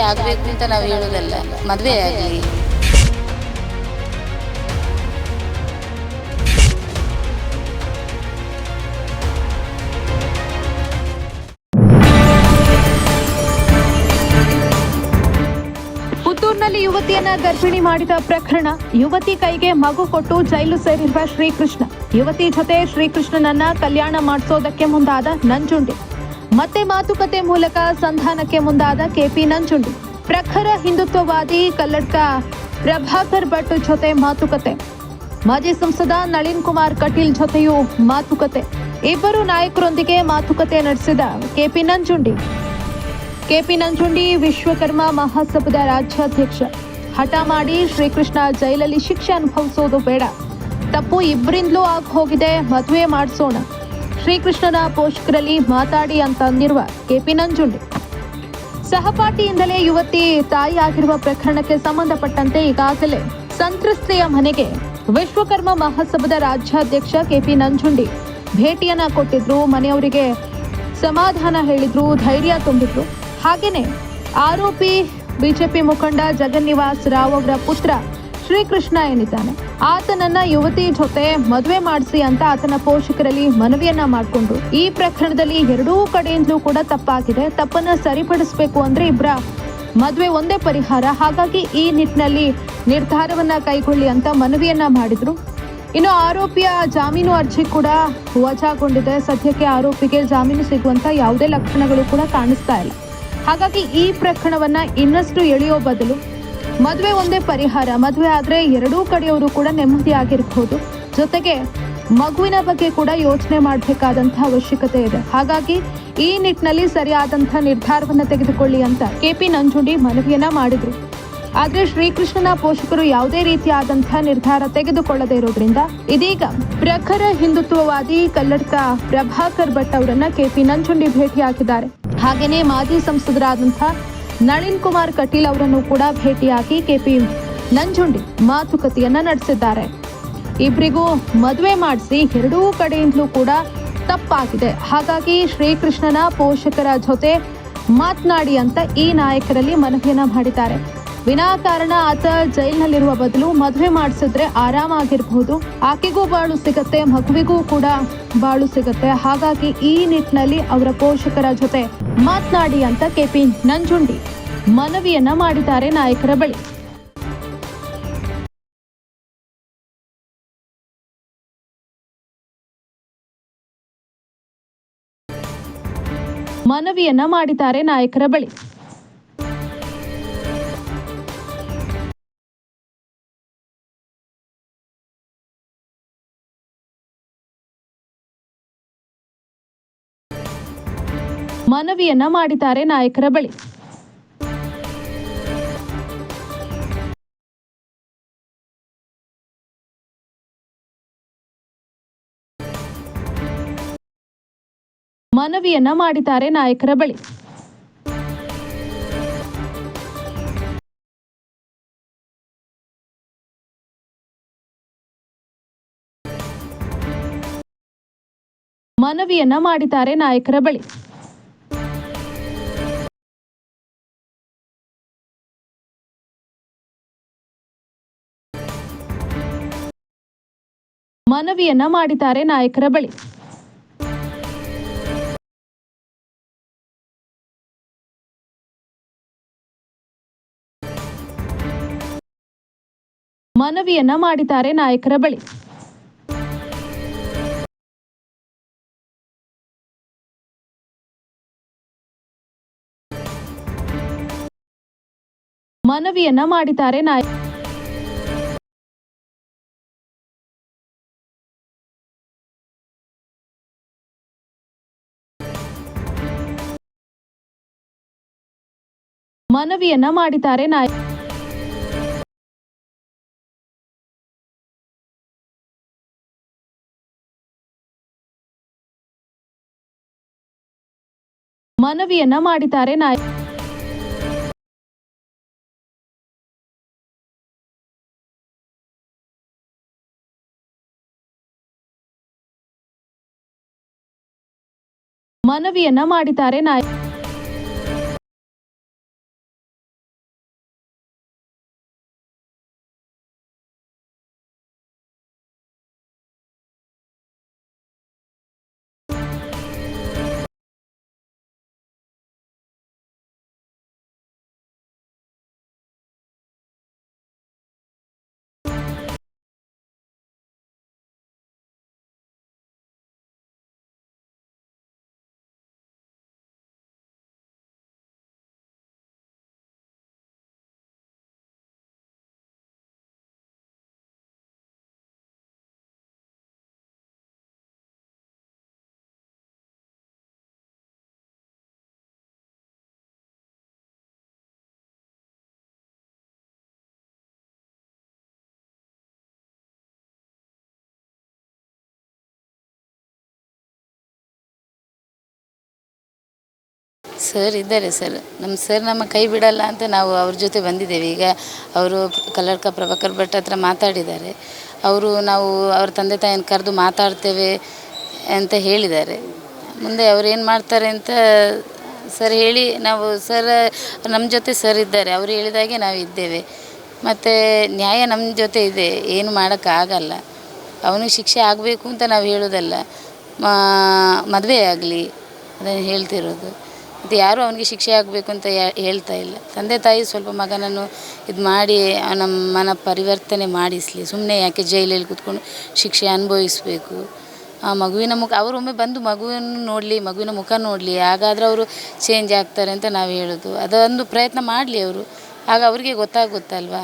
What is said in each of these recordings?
ಆಗಬೇಕು ಅಂತ ನಾವು ಹೇಳೋದಲ್ಲ. ಮದುವೆ ಆಗಲಿ. ಪುತ್ತೂರಿನಲ್ಲಿ ಯುವತಿಯನ್ನ ಗರ್ಭಿಣಿ ಮಾಡಿದ ಪ್ರಕರಣ ಯುವತಿ ಕೈಗೆ ಮಗು ಕೊಟ್ಟು ಜೈಲು ಸೇರಿರುವ ಶ್ರೀಕೃಷ್ಣ. ಯುವತಿ ಜೊತೆ ಶ್ರೀಕೃಷ್ಣನನ್ನ ಕಲ್ಯಾಣ ಮಾಡಿಸೋದಕ್ಕೆ ಮುಂದಾದ ನಂಜುಂಡಿ. ಮತ್ತೆ ಮಾತುಕತೆ ಮೂಲಕ ಸಂಧಾನಕ್ಕೆ ಮುಂದಾದ ಕೆಪಿ ನಂಜುಂಡಿ. ಪ್ರಖರ ಹಿಂದುತ್ವವಾದಿ ಕಲ್ಲಡ್ಕ ಪ್ರಭಾಕರ್ ಭಟ್ ಜೊತೆ ಮಾತುಕತೆ. ಮಾಜಿ ಸಂಸದ ನಳಿನ್ ಕುಮಾರ್ ಕಟೀಲ್ ಜೊತೆಯೂ ಮಾತುಕತೆ. ಇಬ್ಬರು ನಾಯಕರೊಂದಿಗೆ ಮಾತುಕತೆ ನಡೆಸಿದ ಕೆಪಿ ನಂಜುಂಡಿ. ಕೆಪಿ ನಂಜುಂಡಿ ವಿಶ್ವಕರ್ಮ ಮಹಾಸಭದ ರಾಜ್ಯಾಧ್ಯಕ್ಷ. ಹಠ ಮಾಡಿ ಶ್ರೀಕೃಷ್ಣ ಜೈಲಲ್ಲಿ ಶಿಕ್ಷೆ ಅನುಭವಿಸೋದು ಬೇಡ. ತಪ್ಪು ಇಬ್ಬರಿಂದಲೂ ಆಗಿ ಹೋಗಿದೆ, ಮದುವೆ ಮಾಡಿಸೋಣ. ಶ್ರೀಕೃಷ್ಣನ ಪೋಷಕರಲ್ಲಿ ಮಾತಾಡಿ ಅಂತ ಅಂದಿರುವ ಕೆಪಿ ನಂಜುಂಡಿ. ಸಹಪಾಠಿಯಿಂದಲೇ ಯುವತಿ ತಾಯಿ ಆಗಿರುವ ಪ್ರಕರಣಕ್ಕೆ ಸಂಬಂಧಪಟ್ಟಂತೆ ಈಗಾಗಲೇ ಸಂತ್ರಸ್ತೆಯ ಮನೆಗೆ ವಿಶ್ವಕರ್ಮ ಮಹಾಸಭಾದ ರಾಜ್ಯಾಧ್ಯಕ್ಷ ಕೆಪಿ ನಂಜುಂಡಿ ಭೇಟಿಯನ್ನ ಕೊಟ್ಟಿದ್ರು, ಮನೆಯವರಿಗೆ ಸಮಾಧಾನ ಹೇಳಿದ್ರು, ಧೈರ್ಯ ತುಂಬಿದ್ರು. ಹಾಗೇನೆ ಆರೋಪಿ ಬಿಜೆಪಿ ಮುಖಂಡ ಜಗನ್ನಿವಾಸ್ ರಾವ್ ಅವರ ಪುತ್ರ ಶ್ರೀಕೃಷ್ಣ ಏನಿದ್ದಾನೆ ಆತನನ್ನ ಯುವತಿ ಜೊತೆ ಮದುವೆ ಮಾಡಿಸಿ ಅಂತ ಆತನ ಪೋಷಕರಲ್ಲಿ ಮನವಿಯನ್ನ ಮಾಡಿಕೊಂಡ್ರು ಈ ಪ್ರಕರಣದಲ್ಲಿ ಎರಡೂ ಕಡೆಯಿಂದಲೂ ಕೂಡ ತಪ್ಪಾಗಿದೆ. ತಪ್ಪನ್ನ ಸರಿಪಡಿಸಬೇಕು ಅಂದ್ರೆ ಇಬ್ಬರ ಮದುವೆ ಒಂದೇ ಪರಿಹಾರ. ಹಾಗಾಗಿ ಈ ನಿಟ್ಟಿನಲ್ಲಿ ನಿರ್ಧಾರವನ್ನ ಕೈಗೊಳ್ಳಿ ಅಂತ ಮನವಿಯನ್ನ ಮಾಡಿದ್ರು. ಇನ್ನು ಆರೋಪಿಯ ಜಾಮೀನು ಅರ್ಜಿ ಕೂಡ ವಜಾಗೊಂಡಿದೆ. ಸದ್ಯಕ್ಕೆ ಆರೋಪಿಗೆ ಜಾಮೀನು ಸಿಗುವಂತ ಯಾವುದೇ ಲಕ್ಷಣಗಳು ಕೂಡ ಕಾಣಿಸ್ತಾ ಇಲ್ಲ. ಹಾಗಾಗಿ ಈ ಪ್ರಕರಣವನ್ನ ಇನ್ನಷ್ಟು ಎಳೆಯೋ ಬದಲು ಮದುವೆ ಒಂದೇ ಪರಿಹಾರ. ಮದುವೆ ಆದ್ರೆ ಎರಡೂ ಕಡೆಯವರು ಕೂಡ ನೆಮ್ಮದಿಯಾಗಿರ್ಬೋದು ಜೊತೆಗೆ ಮಗುವಿನ ಬಗ್ಗೆ ಕೂಡ ಯೋಚನೆ ಮಾಡಬೇಕಾದಂತಹ ಅವಶ್ಯಕತೆ ಇದೆ. ಹಾಗಾಗಿ ಈ ನಿಟ್ಟಿನಲ್ಲಿ ಸರಿಯಾದಂತಹ ನಿರ್ಧಾರವನ್ನು ತೆಗೆದುಕೊಳ್ಳಿ ಅಂತ ಕೆ ಪಿ ನಂಜುಂಡಿ ಮನವಿಯನ್ನ ಮಾಡಿದ್ರು. ಆದರೆ ಶ್ರೀಕೃಷ್ಣನ ಪೋಷಕರು ಯಾವುದೇ ರೀತಿಯಾದಂತಹ ನಿರ್ಧಾರ ತೆಗೆದುಕೊಳ್ಳದೇ ಇರೋದ್ರಿಂದ ಇದೀಗ ಪ್ರಖರ ಹಿಂದುತ್ವವಾದಿ ಕಲ್ಲಡ್ಕ ಪ್ರಭಾಕರ್ ಭಟ್ ಅವರನ್ನ ಕೆಪಿ ನಂಜುಂಡಿ ಭೇಟಿಯಾಗಿದ್ದಾರೆ. ಹಾಗೆಯೇ ಮಾಜಿ ಸಂಸದರಾದಂತಹ ನಳಿನ್ ಕುಮಾರ್ ಕಟೀಲ್ ಅವರನ್ನು ಕೂಡ ಭೇಟಿಯಾಗಿ ಕೆಪಿ ನಂಜುಂಡಿ ಮಾತುಕತೆಯನ್ನ ನಡೆಸಿದ್ದಾರೆ. ಇಬ್ಬರಿಗೂ ಮದುವೆ ಮಾಡಿಸಿ ಎರಡೂ ಕಡೆಯಿಂದಲೂ ಕೂಡ ತಪ್ಪಾಗಿದೆ. ಹಾಗಾಗಿ ಶ್ರೀಕೃಷ್ಣನ ಪೋಷಕರ ಜೊತೆ ಮಾತನಾಡಿ ಅಂತ ಈ ನಾಯಕರಲ್ಲಿ ಮನವಿಯನ್ನ ಮಾಡಿದ್ದಾರೆ. ವಿನಾಕಾರಣ ಆತ ಜೈಲಿನಲ್ಲಿರುವ ಬದಲು ಮದುವೆ ಮಾಡಿಸಿದ್ರೆ ಆರಾಮಾಗಿರ್ಬಹುದು. ಆಕೆಗೂ ಬಾಳು ಸಿಗತ್ತೆ, ಮಗುವಿಗೂ ಕೂಡ ಬಾಳು ಸಿಗತ್ತೆ. ಹಾಗಾಗಿ ಈ ನಿಟ್ಟಿನಲ್ಲಿ ಅವರ ಪೋಷಕರ ಜೊತೆ ಮಾತನಾಡಿ ಅಂತ ಕೆಪಿ ನಂಜುಂಡಿ ಮನವಿಯನ್ನ ಮಾಡಿದ್ದಾರೆ ನಾಯಕರ ಬಳಿ. ಮನವಿಯನ್ನ ಮಾಡಿದ್ದಾರೆ ನಾಯಕರ ಬಳಿ. ಮನವಿಯನ್ನ ಮಾಡಿದ್ದಾರೆ ನಾಯಕರ ಬಳಿ. ಮನವಿಯನ್ನ ಮಾಡಿದ್ದಾರೆ ನಾಯಕರ ಬಳಿ. ಮನವಿಯನ್ನ ಮಾಡಿದ್ದಾರೆ ನಾಯಕರ ಬಳಿ. ಮನವಿಯನ್ನ ಮಾಡಿದ್ದಾರೆ ನಾಯಕರ ಬಳಿ. ಮನವಿಯನ್ನ ಮಾಡಿದ್ದಾರೆ ನಾಯಕರ ಬಳಿ. ಮನವಿಯನ್ನ ಮಾಡಿದ್ದಾರೆ ನಾಯ ಮನವಿಯನ್ನ ಮಾಡಿದ್ದಾರೆ ನಾಯ ಮನವಿಯನ್ನ ಮಾಡಿದ್ದಾರೆ ನಾಯ ಮನವಿಯನ್ನ ಮಾಡಿದ್ದಾರೆ ನಾಯ ಸರ್ ಇದ್ದಾರೆ ಸರ್. ನಮ್ಮ ಸರ್ ನಮ್ಮ ಕೈ ಬಿಡಲ್ಲ ಅಂತ ನಾವು ಅವ್ರ ಜೊತೆ ಬಂದಿದ್ದೇವೆ. ಈಗ ಅವರು ಕಲ್ಲಡ್ಕ ಪ್ರಭಾಕರ್ ಭಟ್ ಹತ್ರ ಮಾತಾಡಿದ್ದಾರೆ. ಅವರು ನಾವು ಅವ್ರ ತಂದೆ ತಾಯಿನ ಕರೆದು ಮಾತಾಡ್ತೇವೆ ಅಂತ ಹೇಳಿದ್ದಾರೆ. ಮುಂದೆ ಅವ್ರು ಏನು ಮಾಡ್ತಾರೆ ಅಂತ ಸರ್ ಹೇಳಿ ನಾವು ಸರ್ ನಮ್ಮ ಜೊತೆ ಸರ್ ಇದ್ದಾರೆ. ಅವರು ಹೇಳಿದಾಗೆ ನಾವು ಇದ್ದೇವೆ. ಮತ್ತು ನ್ಯಾಯ ನಮ್ಮ ಜೊತೆ ಇದೆ. ಏನು ಮಾಡೋಕ್ಕಾಗಲ್ಲ ಅವನಿಗೆ ಶಿಕ್ಷೆ ಆಗಬೇಕು ಅಂತ ನಾವು ಹೇಳೋದಲ್ಲ. ಮದುವೆ ಆಗಲಿ, ಅದನ್ನು ಹೇಳ್ತಿರೋದು. ಮತ್ತು ಯಾರೂ ಅವನಿಗೆ ಶಿಕ್ಷೆ ಆಗಬೇಕು ಅಂತ ಹೇಳ್ತಾ ಇಲ್ಲ. ತಂದೆ ತಾಯಿ ಸ್ವಲ್ಪ ಮಗನನ್ನು ಇದು ಮಾಡಿ ನಮ್ಮ ಮನ ಪರಿವರ್ತನೆ ಮಾಡಿಸಲಿ. ಸುಮ್ಮನೆ ಯಾಕೆ ಜೈಲಲ್ಲಿ ಕೂತ್ಕೊಂಡು ಶಿಕ್ಷೆ ಅನುಭವಿಸಬೇಕು? ಆ ಮಗುವಿನ ಮುಖ ಅವರೊಮ್ಮೆ ಬಂದು ಮಗುವನ್ನು ನೋಡಲಿ ಮಗುವಿನ ಮುಖ ನೋಡಲಿ ಹಾಗಾದ್ರೆ ಅವರು ಚೇಂಜ್ ಆಗ್ತಾರೆ ಅಂತ ನಾವು ಹೇಳೋದು. ಅದೊಂದು ಪ್ರಯತ್ನ ಮಾಡಲಿ ಅವರು. ಆಗ ಅವರಿಗೆ ಗೊತ್ತಾಗುತ್ತಲ್ವಾ?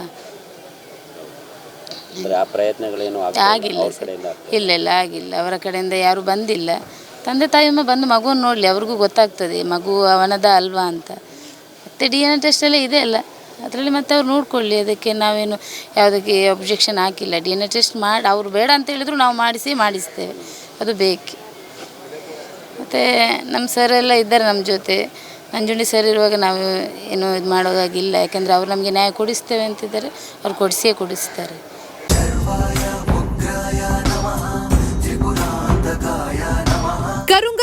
ಆ ಪ್ರಯತ್ನಗಳೇನು ಆಗಿಲ್ಲ ಇಲ್ಲ ಇಲ್ಲ ಆಗಿಲ್ಲ. ಅವರ ಕಡೆಯಿಂದ ಯಾರೂ ಬಂದಿಲ್ಲ. ತಂದೆ ತಾಯಿಯೊಮ್ಮೆ ಬಂದು ಮಗುವನ್ನು ನೋಡಲಿ, ಅವ್ರಿಗೂ ಗೊತ್ತಾಗ್ತದೆ, ಮಗು ಅವನದ ಅಲ್ವಾ ಅಂತ. ಮತ್ತು ಡಿ ಎನ್ ಎ ಟೆಸ್ಟ್ ಎಲ್ಲ ಇದೆ ಅಲ್ಲ, ಅದರಲ್ಲಿ ಮತ್ತೆ ಅವ್ರು ನೋಡ್ಕೊಳ್ಳಿ, ಅದಕ್ಕೆ ನಾವೇನು ಯಾವುದಕ್ಕೆ ಅಬ್ಜೆಕ್ಷನ್ ಹಾಕಿಲ್ಲ. ಡಿ ಎನ್ ಎ ಟೆಸ್ಟ್ ಮಾಡಿ, ಅವರು ಬೇಡ ಅಂತ ಹೇಳಿದ್ರು ನಾವು ಮಾಡಿಸಿ, ಮಾಡಿಸ್ತೇವೆ. ಅದು ಬೇಕು. ಮತ್ತು ನಮ್ಮ ಸರ್ ಎಲ್ಲ ಇದ್ದಾರೆ ನಮ್ಮ ಜೊತೆ. ನಂಜುಂಡಿ ಸರ್ ಇರುವಾಗ ನಾವು ಏನು ಇದು ಮಾಡೋದಾಗಿಲ್ಲ, ಯಾಕೆಂದರೆ ಅವ್ರು ನಮಗೆ ನ್ಯಾಯ ಕೊಡಿಸ್ತೇವೆ ಅಂತಿದ್ದಾರೆ, ಅವ್ರು ಕೊಡಿಸಿಯೇ ಕೊಡಿಸ್ತಾರೆ.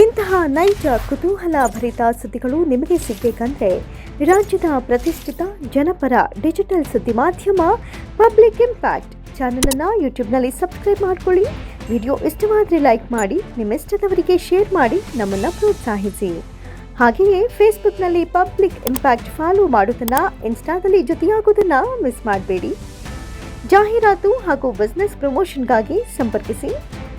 ಇಂತಹ ನೈಜ ಕುತೂಹಲ ಭರಿತ ಸುದ್ದಿಗಳು ನಿಮಗೆ ಸಿಗಬೇಕಂದ್ರೆ ರಾಜ್ಯದ ಪ್ರತಿಷ್ಠಿತ ಜನಪರ ಡಿಜಿಟಲ್ ಸುದ್ದಿ ಮಾಧ್ಯಮ ಪಬ್ಲಿಕ್ ಇಂಪ್ಯಾಕ್ಟ್ ಚಾನಲನ್ನು ಯೂಟ್ಯೂಬ್ನಲ್ಲಿ ಸಬ್ಸ್ಕ್ರೈಬ್ ಮಾಡ್ಕೊಳ್ಳಿ. ವಿಡಿಯೋ ಇಷ್ಟವಾದರೆ ಲೈಕ್ ಮಾಡಿ ನಿಮ್ಮ ಇಷ್ಟದವರಿಗೆ ಶೇರ್ ಮಾಡಿ, ನಮ್ಮನ್ನು ಪ್ರೋತ್ಸಾಹಿಸಿ. ಹಾಗೆಯೇ ಫೇಸ್ಬುಕ್ನಲ್ಲಿ ಪಬ್ಲಿಕ್ ಇಂಪ್ಯಾಕ್ಟ್ ಫಾಲೋ ಮಾಡೋದನ್ನು ಇನ್ಸ್ಟಾದಲ್ಲಿ ಜೊತೆಯಾಗೋದನ್ನು ಮಿಸ್ ಮಾಡಬೇಡಿ. ಜಾಹೀರಾತು ಹಾಗೂ ಬಿಸ್ನೆಸ್ ಪ್ರಮೋಷನ್ಗಾಗಿ ಸಂಪರ್ಕಿಸಿ.